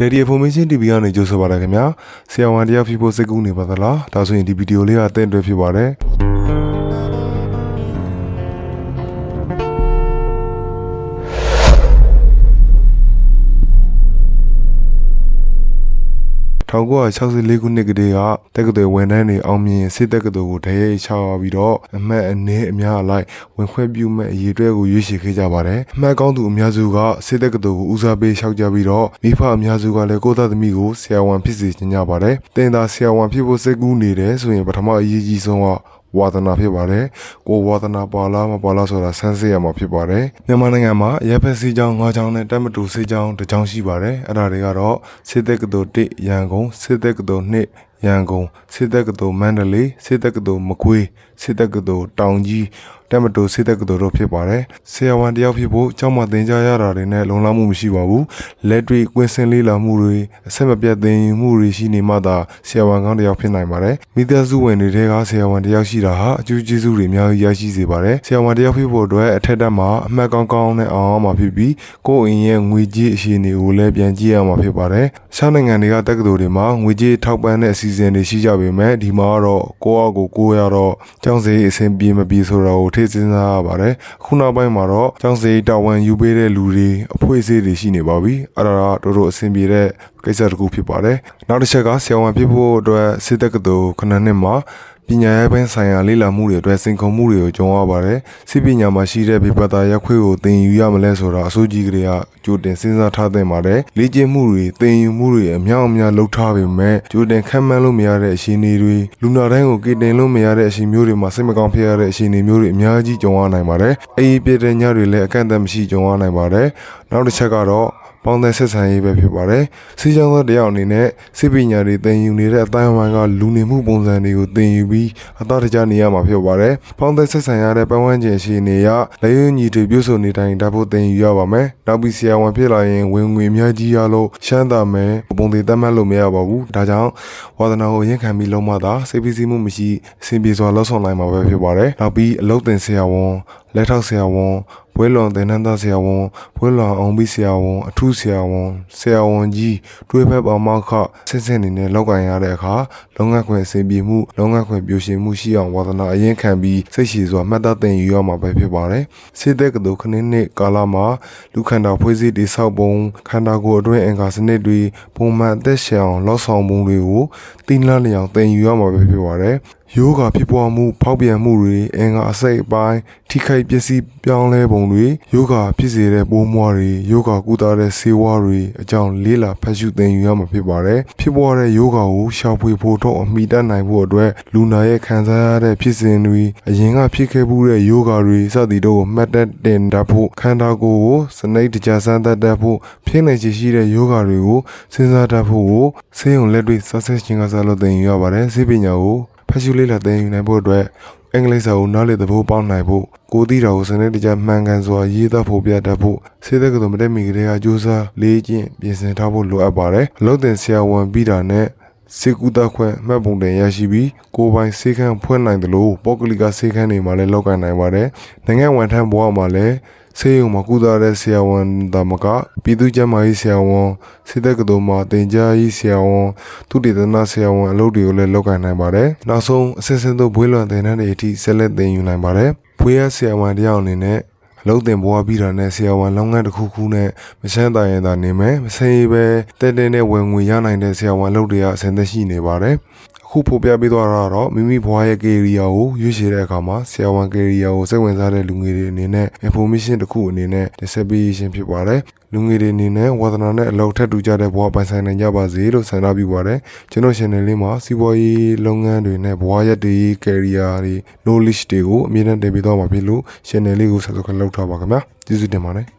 Daddy Information TV ကနေကြိုဆိုပါရခင်ဗျာဆရာဝန်တယောက်ဖြစ်ဖို့စိတ်ကူးနေပါသလားဒါဆိုရင်ဒီဗီဒီယိုလေးကအသင့်အတွက်ဖြစ်ပါတယ် 1964ခုနှစ်ကတည်းကတက္ကသိုလ်ဝန်ထမ်းတွေအောင်မြင်စစ်တက္ကသိုလ်ကိုတရေချပြီးတော့အမှတ်အနည်းအများအလိုက်ဝင်ခွင့်ပြုမဲ့အရေးအတွက်ကိုရွေးချယ်ခဲ့ကြပါတယ်။အမှတ်ကောင်းသူအများစုကစစ်တက္ကသိုလ်ကိုဦးစားပေးလျှောက်ကြပြီးတော့မိဖအများစုကလည်းကိုယ့်သားသမီးကိုဆရာဝန်ဖြစ်စေချင်ကြပါတယ်။တင်သာဆရာဝန်ဖြစ်ဖို့စိတ်ကူးနေတယ်ဆိုရင်ပထမအရေးကြီးဆုံးက ဝါသနာဖြစ်ပါတယ်။ကိုယ်ဝါသနာပါလားမပါလားဆိုတာဆန်းစစ်ရမှာဖြစ်ပါတယ်။မြန်မာနိုင်ငံမှာရပ်ဖက်စီးကြောင်း၅ကြောင်းနဲ့တက်မတူစီးကြောင်းတစ်ကြောင်းရှိပါတယ်။အဲ့ဒါတွေကတော့စစ်တပ်ကတော်1ရန်ကုန်စစ်တပ်ကတော်2 ရန်ကုန်စစ်တပ်ကတော်မန္တလေးစစ်တပ်ကတော်မကွေးစစ်တပ်ကတော်တောင်ကြီးတက်မတူစစ်တပ်ကတော်တို့ဖြစ်ပါတယ်။ဆရာဝန်တယောက်ဖြစ်ဖို့ကျောင်းမှာသင်ကြားရတာတွေနဲ့လုံလောက်မှုမရှိပါဘူး။လက်တွေ့ကွင်းစင်လေးလာမှုတွေအဆက်မပြတ်သင်ယူမှုတွေရှိနေမှသာဆရာဝန်ကောင်းတစ်ယောက်ဖြစ်နိုင်ပါတယ်။မိသားစုဝင်တွေထဲကဆရာဝန်တစ်ယောက်ရှိတာဟာအကျိုးကျေးဇူးတွေအများကြီးရရှိစေပါတယ်။ဆရာဝန်တစ်ယောက်ဖြစ်ဖို့အတွက်အထက်တက်မှာအမှတ်ကောင်းကောင်းနဲ့အောင်အောင်မှာဖြစ်ပြီးကိုယ့်အိမ်ရဲ့ငွေကြေးအခြေအနေကိုလည်းပြန်ကြည့်ရမှာဖြစ်ပါတယ်။ရှားနိုင်ငံတွေကတက္ကသိုလ်တွေမှာငွေကြေးထောက်ပံ့တဲ့အစီအစဉ်တွေရှိကြပေမဲ့ဒီမှာကတော့ကိုယ့်အကိုကိုယ်ရတော့ကျောင်းစရိတ်အဆင်ပြေမပြေဆိုတာကိုထည့်စဉ်းစားရပါတယ်။ခုနောက်ပိုင်းမှာတော့ကျောင်းစရိတ်တာဝန်ယူပေးတဲ့လူတွေအဖွဲ့အစည်းတွေရှိနေပါပြီ။အဲ့ဒါကတော်တော်အဆင်ပြေတဲ့ကိစ္စတစ်ခုဖြစ်ပါတယ်။နောက်တစ်ချက်ကဆရာဝန်ဖြစ်ဖို့အတွက်စစ်တက္ကသိုလ်ခဏနှစ်မှာပညာရေးပိုင်းဆိုင်ရာလေ့လာမှုတွေအတွက်စိန်ခေါ်မှုတွေကိုကြုံရပါတယ်။စစ်ပညာမှာရှိတဲ့ဘေပတာရက်ခွေးကိုသင်ယူရမလဲဆိုတာအစိုးကြီးကလေးကကြိုတင်စဉ်းစားထားသင့်ပါတယ်။လေ့ကျင့်မှုတွေသင်ယူမှုတွေအများအများလုပ်ထားပေမဲ့ကြိုတင်ခံမှန်းလို့မရတဲ့အခြေအနေတွေလူနာတိုင်းကိုကတင်လို့မရတဲ့အခြေမျိုးတွေမှာစိတ်မကောင်းဖြစ်ရတဲ့အခြေအနေမျိုးတွေအများကြီးကြုံရနိုင်ပါတယ်။အေးပြတဲ့ညတွေလည်းအကန့်အသတ်မရှိကြုံရနိုင်ပါတယ်။နောက်တစ်ချက်ကတော့ပေါင်းတဲ့ဆက်ဆံရေးပဲဖြစ်ပါတယ်။စီးကြောင်းသောတယောက်အနေနဲ့စစ်ပညာတွေသင်ယူနေတဲ့အတိုင်းအဝိုင်းကလူနေမှုပုံစံတွေကိုသင်ယူပြီးအသားတကျနေရမှာဖြစ်ပါတယ်။ပေါင်းတဲ့ဆက်ဆံရတဲ့ပတ်ဝန်းကျင်ရှိနေရလက်ရည်ညီတွေပြုစုနေတိုင်းဒါဖို့သင်ယူရပါမယ်။နောက်ပြီးဆရာဝန်ဖြစ်လာရင်ဝင်ငွေအများကြီးရလို့ရှမ်းသာမယ်ပုံသေးတတ်မှတ်လို့မရပါဘူး။ဒါကြောင့်ဝါသနာကိုရင်ခံပြီးလုံးမသာစိတ်ပီးစီးမှုမရှိအဆင်ပြေစွာလှုပ်ဆောင်နိုင်မှာပဲဖြစ်ပါတယ်။နောက်ပြီးအလုပ်တင်ဆရာဝန်လက်ထောက်ဆရာဝန်ဘွဲလွန်သင်တန်းသားဆရာဝန်ဘွဲလွန်အောင်ပြီးဆရာဝန်အထူးဆရာဝန်ဆရာဝန်ကြီးတွေးဖက်ပေါမောက်ခဆင့်ဆင့်နေနဲ့လောက်ကန်ရတဲ့အခါလုံငန်းခွင့်အစဉ်ပြေမှုလုံငန်းခွင့်ပြိုရှင်မှုရှိအောင်ဝါသနာအရင်ခံပြီးစိတ်ရှည်စွာမှတ်သားသင်ယူရမှာပဲဖြစ်ပါတယ်စေတဲ့ကတူခဏနှစ်ကာလမှာလူခန္ဓာဖွဲ့စည်းတည်ဆောက်ပုံခန္ဓာကိုယ်အတွင်းအင်္ဂါစနစ်တွေပုံမှန်အသက်ရှင်အောင်လောက်ဆောင်ပုံတွေကိုတင်းလန်းလျောင်သင်ယူရမှာပဲဖြစ်ပါတယ် ယောဂဖြစ်ပွားမှု ဖောက်ပြန်မှုတွေအင်္ဂါအစိတ်အပိုင်းထိခိုက်ပျက်စီးပြောင်းလဲပုံတွေယောဂဖြစ်စေတဲ့ပိုးမွားတွေယောဂကုသတဲ့ဆေးဝါးတွေအကြောင်းလေးလာဖတ်ရှုသင်ယူရမှာဖြစ်ပါတယ်ဖြစ်ပွားတဲ့ယောဂကိုရှာဖွေဖို့တော့အမိတတ်နိုင်ဖို့အတွက်လူနာရဲ့ခံစားရတဲ့ဖြစ်စဉ်တွေအရင်ကဖြစ်ခဲ့မှုတဲ့ယောဂတွေစသည်တို့ကိုမှတ်တတ်တင်တတ်ဖို့ခန္ဓာကိုယ်ကိုစနိတ်တကြဆန်းတတ်တတ်ဖို့ဖြစ်နေချင်ရှိတဲ့ယောဂတွေကိုစဉ်းစားတတ်ဖို့ကိုဆေးရုံလက်တွေ့ဆက်ဆက်ချင်းကစားလို့သင်ယူရပါတယ်ဆေးပညာကို ဖတ်ရှုလေးလာသင်ယူနိုင်ဖို့အတွက်အင်္ဂလိပ်စာကိုနားလည်သဘောပေါက်နိုင်ဖို့ကိုသိတာကိုစနစ်တကျမှန်ကန်စွာရေးသားဖို့ပြတတ်ဖို့စေတက်ကတော်မတက်မီကလေးကကြိုးစားလေးကျင့်ပြင်ဆင်ထားဖို့လိုအပ်ပါတယ်အလုပ်တင်ဆရာဝန်ပြီးတာနဲ့ စေကူတာခွဲမှတ်ပုံတင်ရရှိပြီးကိုယ်ပိုင်စေခန်းဖွင့်နိုင်တယ်လို့ပေါကလီကစေခန်းတွေမှာလည်းလောက်ကန်နိုင်ပါတယ်နိုင်ငံဝန်ထမ်းဘဝမှာလည်းဆေးရုံမှာကုသတဲ့ဆရာဝန်ဒါမကပြည်သူ့ကျန်းမာရေးဆရာဝန်စစ်တပ်ကတော်မှာတင်ကြားရေးဆရာဝန်သူတည်တနာဆရာဝန်အလုပ်တွေကိုလည်းလုပ်ကိုင်နိုင်ပါတယ်နောက်ဆုံးအစစ်အစင်တို့ဘွေးလွန်တင်တဲ့တွေအထိဆက်လက်သင်ယူနိုင်ပါတယ်ဘွေးရဆရာဝန်တယောက်အနေနဲ့ အလုံးတင်ဘွားပြီးတာနဲ့ဆရာဝန်လုပ်ငန်းတစ်ခုခုနဲ့မဆန်းတရင်သာနေမယ်မဆင်းရေးပဲတဲတဲနဲ့ဝင်ငွေရနိုင်တဲ့ဆရာဝန်လုပ်တွေကအဆင်သက်ရှိနေပါတယ်အ ခုဖော်ပြပေးသွားတာတော့မိမိဘွားရဲ့ကေရီယာကိုရွေးချယ်တဲ့အခါမှာဆရာဝန်ကေရီယာကိုစိတ်ဝင်စားတဲ့လူငယ်တွေအနေနဲ့ information တစ်ခုအနေနဲ့ dissemination ဖြစ်ပါတယ်လူငယ်တွေအနေနဲ့ဝါသနာနဲ့အလောက်ထက်တူကြတဲ့ဘဝပိုင်ဆိုင်နိုင်ကြပါစေလို့ဆန္ဒပြုပါတယ်ကျွန်တော် channel လေးမှာစီးပွားရေးလုပ်ငန်းတွေနဲ့ဘဝရက်တွေ career တွေ knowledge တွေကိုအမြဲတမ်းတင်ပြသွားမှာဖြစ်လို့ channel လေးကို subscribe လုပ်ထားပါခင်ဗျာကျေးဇူးတင်ပါတယ်